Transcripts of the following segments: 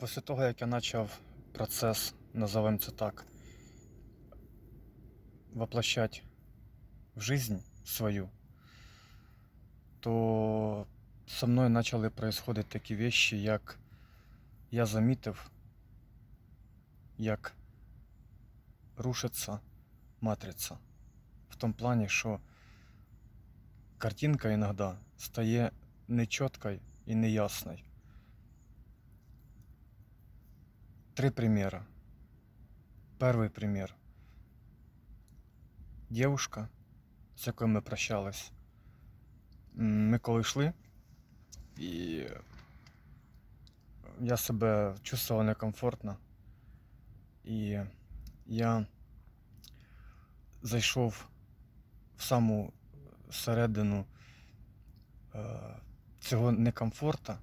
Після того, як я почав процес, назовемо це так, воплощать в жизнь свою, то со мною почали происходити такі вещи, як я замітив, як рушиться матриця. В тому плані, що картинка іноді стає нечіткою і неясною. Три примера. Первый пример. Девушка, з якою ми прощались. Ми коли йшли, і я себе чувствував некомфортно. І я зайшов в саму середину е, цього некомфорта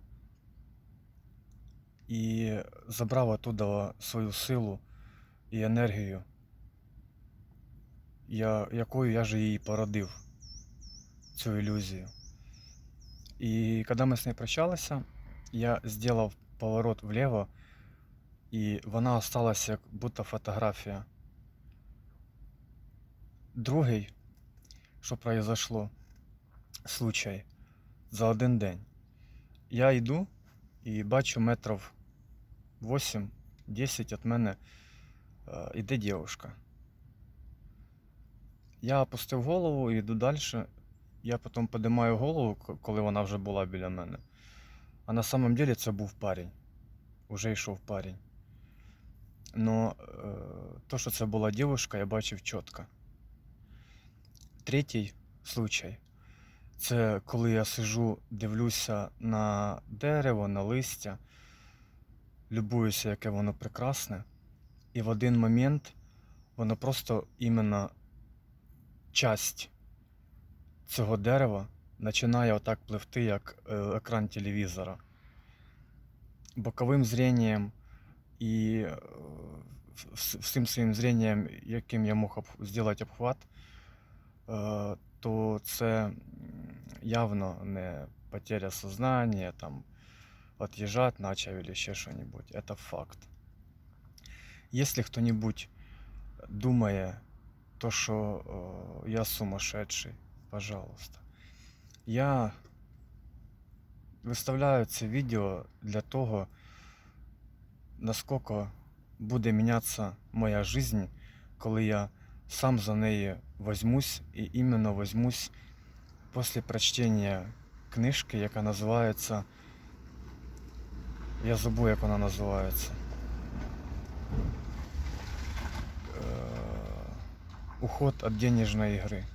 і забрав оттуда свою силу і енергію, я, якою я же її породив, цю ілюзію. І коли ми з нею прощалися, я зробив поворот вліво, і вона осталась як будто фотографія. Другий, що произошло, случай за один день. Я йду і бачу метрів 8-10 від мене е, іде дівчинка. Я опустив голову і йду далі. Я потім підіймаю голову, коли вона вже була біля мене. А на самом деле це був парень. Уже йшов парень. Но е, то, що це була дівчинка, я бачив чітко. Третій случай. Це коли я сижу, дивлюся на дерево, на листя, любуюся, яке воно прекрасне. І в один момент воно просто іменно часть цього дерева починає отак пливти, як е, екран телевізора. Боковим зрінням і е, всім своїм зрінням, яким я мог об- зробити обхват, е, то це явно не потеря сознания, там, отъезжать начал или еще что-нибудь. Это факт. Если кто-нибудь думает, то, что э, я сумасшедший, пожалуйста. Я виставляю це відео для того, наскільки буде мінятися моя жизнь, коли я сам за неї возьмусь і іменно возьмусь після прочтення книжки, яка називається. я забув, як вона називається. Е, Уход від денежної гри.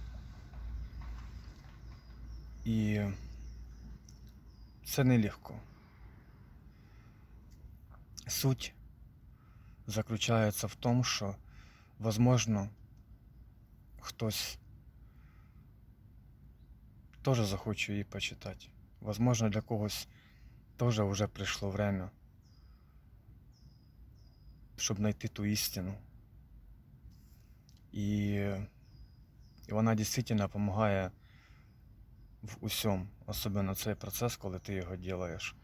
І це нелегко. Суть заключається в тому, що, возможно, хтось теж захоче її почитати. Возможно, для когось теж вже прийшло время, щоб знайти ту істину. І, і вона дійсно допомагає в усьому, особливо цей процес, коли ти його робиш.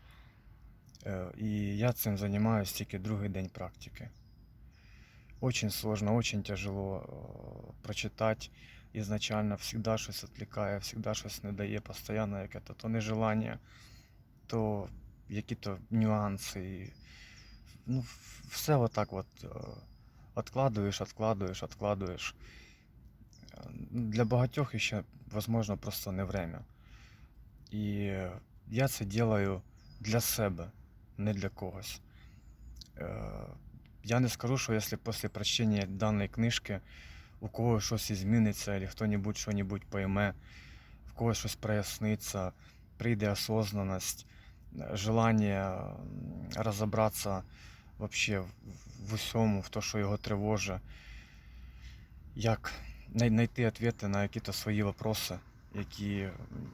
Е, І я цим займаюся тільки другий день практики. Очень сложно, очень тяжело е, прочитати. Ізначально всегда щось відвлікає, всегда щось не дає, постійно яке-то то нежелання, то які-то нюанси. Ну, все отак от е, откладуєш, откладуєш, Для багатьох ще, возможно, просто не время. І я це делаю для себе, не для когось. Е, Я не скажу, що якщо після прочтення даної книжки у когось щось зміниться, або хто-небудь що-небудь пойме, в когось щось проясниться, прийде осознаність, е, желання м, розібратися вообще в- усьому, в то, що його тривожить, як най- знайти відповіді на якісь свої вопроси, які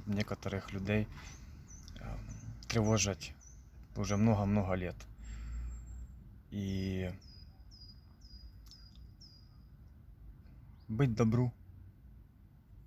некоторих людей тривожать уже много-много лет. І быть добру